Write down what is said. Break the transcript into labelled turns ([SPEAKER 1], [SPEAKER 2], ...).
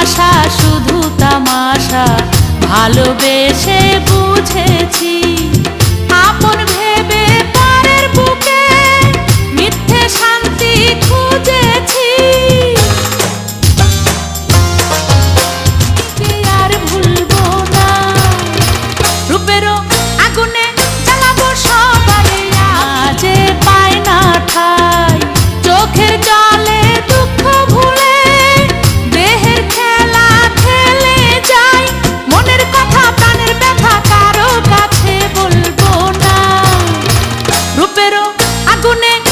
[SPEAKER 1] তামাশা শুধু তামাশা। ভালোবেসে আগুনে